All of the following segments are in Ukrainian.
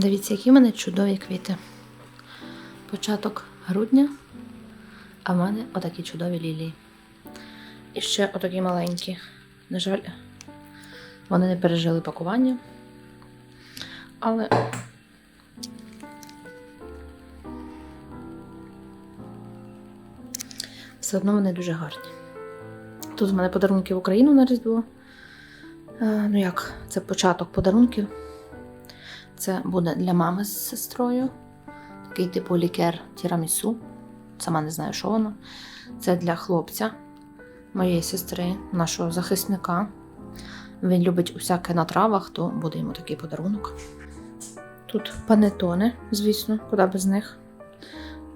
Дивіться, які в мене чудові квіти. Початок грудня, а в мене отакі чудові лілії. І ще отакі маленькі. На жаль, вони не пережили пакування. Але все одно вони дуже гарні. Тут в мене подарунки в Україну на Різдво. Е, Ну як, це початок подарунків. Це буде для мами з сестрою. Такий типу лікер тірамісу. Сама не знаю, що воно. Це для хлопця, моєї сестри, нашого захисника. Він любить усяке на травах, то буде йому такий подарунок. Тут панетони, звісно, куди без них.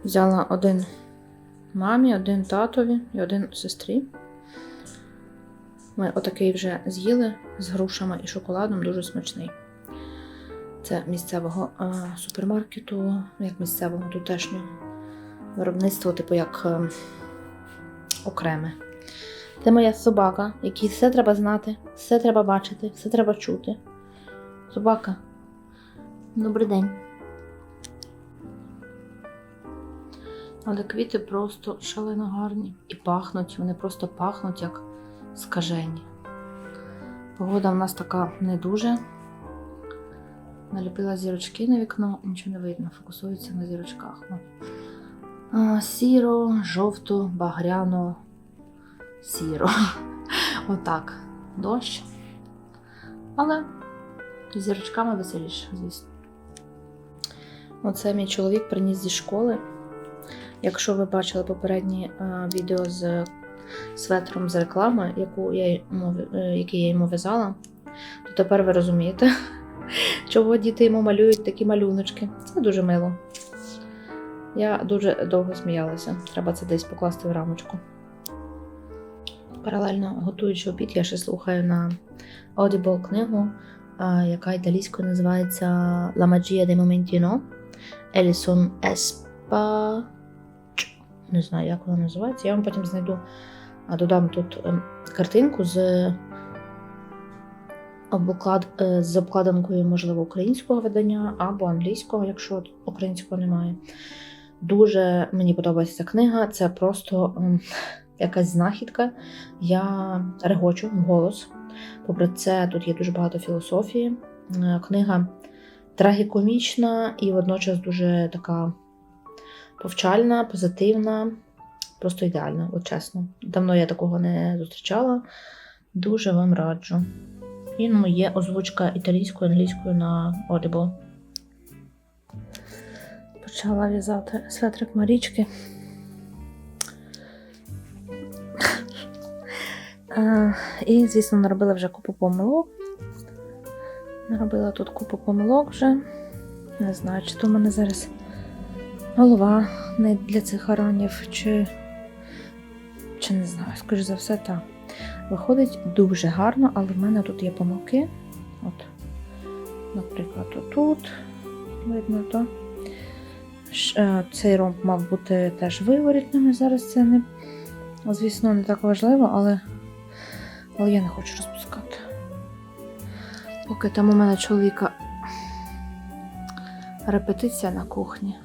Взяла один мамі, один татові і один сестрі. Ми отакий вже з'їли з грушами і шоколадом, дуже смачний. Це місцевого супермаркету, як місцевого тутешнього виробництва, типу як е, окреме. Це моя собака, якій все треба знати, все треба бачити, все треба чути. Собака. Добрий день. Але квіти просто шалено гарні. І пахнуть, вони просто пахнуть як скажені. Погода в нас така не дуже. Наліпила зірочки на вікно, нічого не видно, фокусується на зірочках. О. А, Сіро, жовто, багряно, сіро. Отак. Дощ. Але зірочками веселіше, звісно. Оце мій чоловік приніс зі школи. Якщо ви бачили попереднє е, відео з светром з реклами, яку я йому, е, який я йому в'язала, то тепер ви розумієте, чого діти йому малюють такі малюночки. Це дуже мило. Я дуже довго сміялася. Треба це десь покласти в рамочку. Паралельно готуючи обід, я ще слухаю на Audible книгу, яка італійською називається La magia dei momentino Елісон Еспа. Не знаю, як вона називається. Я вам потім знайду, додам тут ем, картинку з, обклад, е, з обкладинкою, можливо, українського видання або англійського, якщо українського немає. Дуже мені подобається ця книга. Це просто якась знахідка. Я регочу голос. Попри це, тут є дуже багато філософії. Е, Книга трагікомічна і водночас дуже така повчальна, позитивна, просто ідеальна, от чесно. Давно я такого не зустрічала. Дуже вам раджу. І ну, є озвучка італійською, англійською на Audible. Почала в'язати светрик Марічки. І, звісно, наробила вже купу помилок. Наробила тут купу помилок вже. Не знаю, чи то в мене зараз голова не для цих аранів, чи, чи не знаю, скоріш за все, так. Виходить дуже гарно, але в мене тут є помилки. От, наприклад, отут видно то. Е, Цей ромб мав бути теж виворітним, зараз це не, звісно, не так важливо, але, але я не хочу розпускати. Поки там у мене чоловіка репетиція на кухні.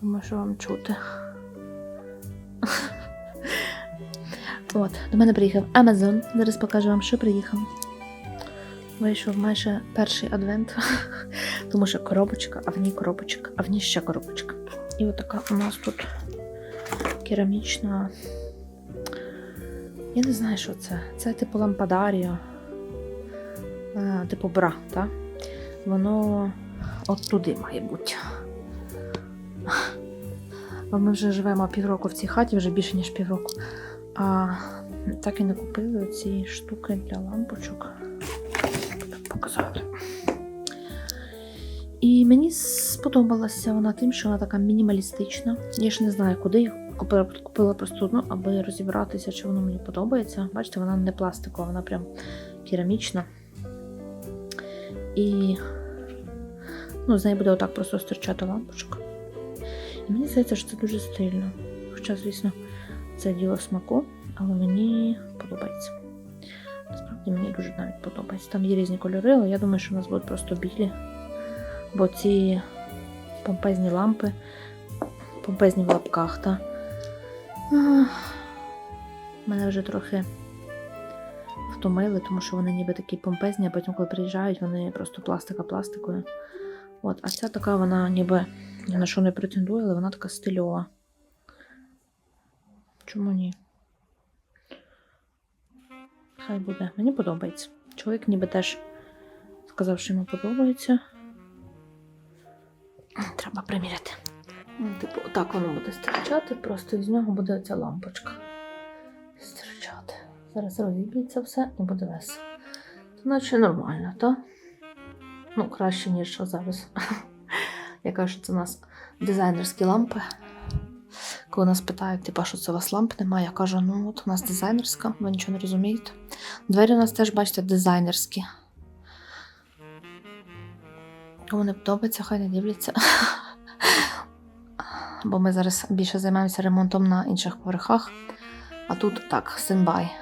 Думаю, що вам чути. От, до мене приїхав Amazon. Зараз покажу вам, що приїхав. Вийшов майже перший адвент, тому що коробочка, а в ній коробочка, а в ній ще коробочка. І отака у нас тут керамічна. Я не знаю, що це. Це типу лампадаріо. Е, типу бра, так? Воно от туди має бути. Бо Ми вже живемо півроку в цій хаті, вже більше, ніж півроку. А так і не купили ці штуки для лампочок. Показали. І мені сподобалася вона тим, що вона така мінімалістична. Я ж не знаю, куди їх купила, купила просто одну, аби розібратися, чи воно мені подобається. Бачите, вона не пластикова, вона прям керамічна. І ну, з неї буде отак просто стирчати лампочка. І мені здається, що це дуже стильно. Хоча, звісно, це діло смаку, але мені подобається. Насправді мені дуже навіть подобається. Там є різні кольори, але я думаю, що у нас будуть просто білі. Бо ці помпезні лампи, помпезні в лапках, та мене вже трохи втомили, тому що вони ніби такі помпезні, а потім, коли приїжджають, вони просто пластика пластикою. От, а ця така, вона ніби ні на що не претендує, але вона така стильова. Чому ні? Хай буде. Мені подобається. Чоловік ніби теж сказав, що йому подобається. Треба приміряти. Ну, Типу, так воно буде стирчати, просто із нього буде оця лампочка. Стирчати. Зараз розіб'ється все і буде весело. То наче нормально, так? Ну, краще, ніж зараз. Я кажу, що це у нас дизайнерські лампи. Коли нас питають, типа, що це у вас ламп немає, я кажу, ну от у нас дизайнерська, ви нічого не розумієте. Двері у нас теж, бачите, дизайнерські. Кому не подобається, хай не дивляться. Бо ми зараз більше займаємося ремонтом на інших поверхах. А тут так, стендбай.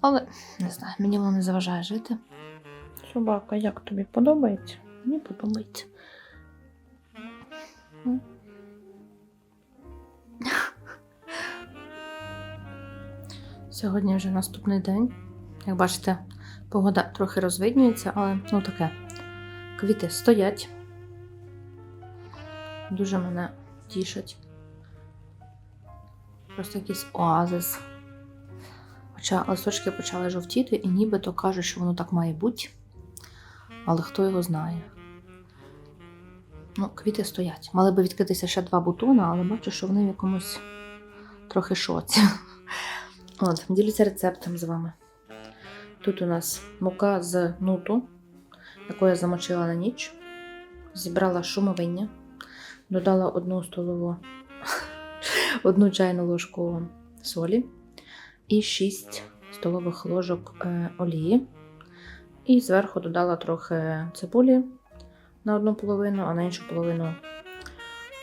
Але не знаю, мені воно не заважає жити. Собака, як тобі подобається? Мені подобається. Сьогодні вже наступний день. Як бачите, погода трохи розвиднюється, але ну таке. Квіти стоять. Дуже мене тішать. Просто якийсь оазис. Хоча листочки почали жовтіти, і нібито кажуть, що воно так має бути. Але хто його знає. Ну, квіти стоять. Мали би відкритися ще два бутони, але бачу, що вони в якомусь трохи шоці. От, ділюся рецептом з вами. Тут у нас мука з нуту, яку я замочила на ніч. Зібрала шумовиння, додала одну столову, одну чайну ложку солі і 6 столових ложок е, олії. І зверху додала трохи цибулі на одну половину, а на іншу половину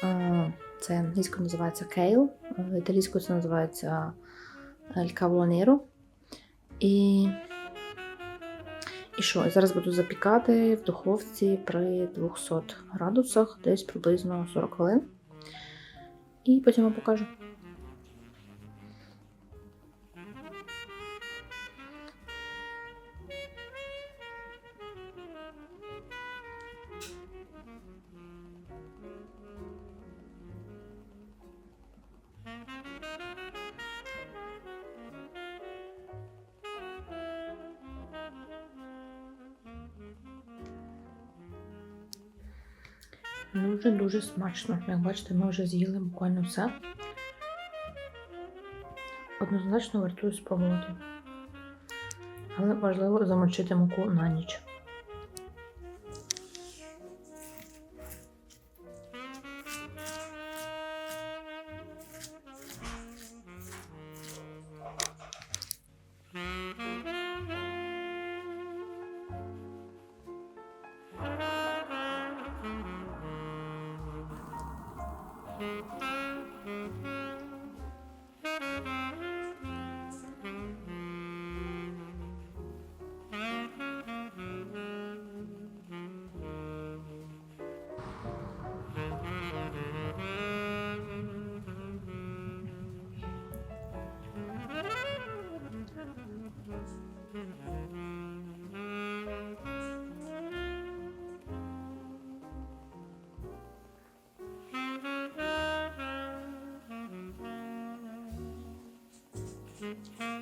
е, це англійською називається кейл, італійською це називається El Cavolo І і що? Зараз буду запікати в духовці при 200 градусах, десь приблизно 40 хвилин. І потім вам покажу. Дуже-дуже смачно. Як бачите, ми вже з'їли буквально все. Однозначно вартую спробувати. Але важливо замочити муку на ніч. Mm-hmm. Música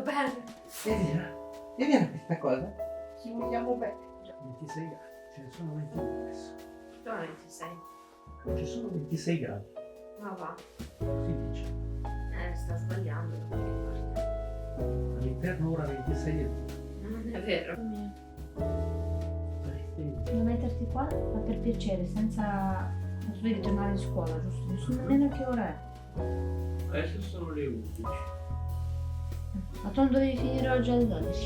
bene. Elena, e vieni questa cosa? Ci vogliamo bene. 26 gradi, ce ne sono 22 adesso. Sono 26. Ci sono 26 gradi, Ma va. si dice. Eh, sta sbagliando. All'interno ora 26 e Non è vero. Devo metterti qua, ma per piacere, senza... Non devi tornare in scuola, giusto? Non so nemmeno che ora è. Adesso sono le 11. A tą do jej się nie rodzę zadać.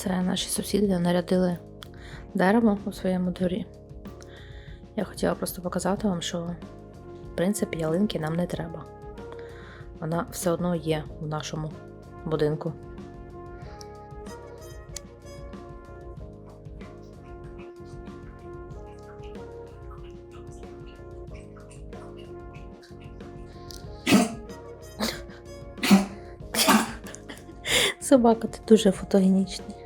Це наші сусіди нарядили дерево у своєму дворі. Я хотіла просто показати вам, що в принципі ялинки нам не треба. Вона все одно є в нашому будинку. Собака, ти дуже фотогенічний.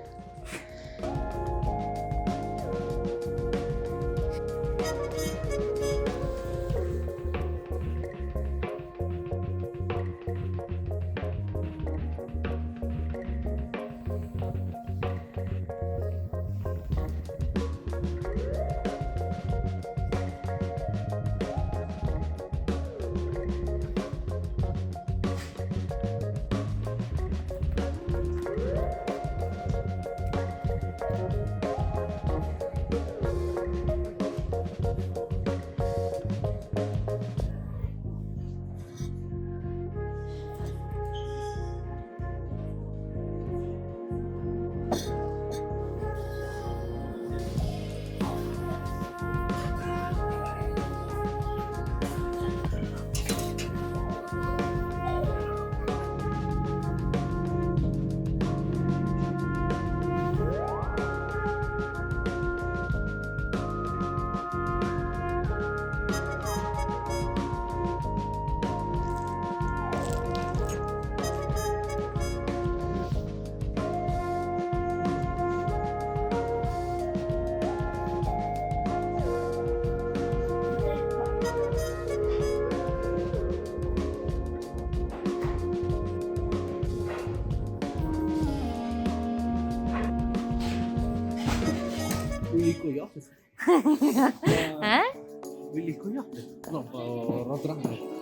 Willy Coyote. Eh? Willy Coyote. No, uh, Rotterdam.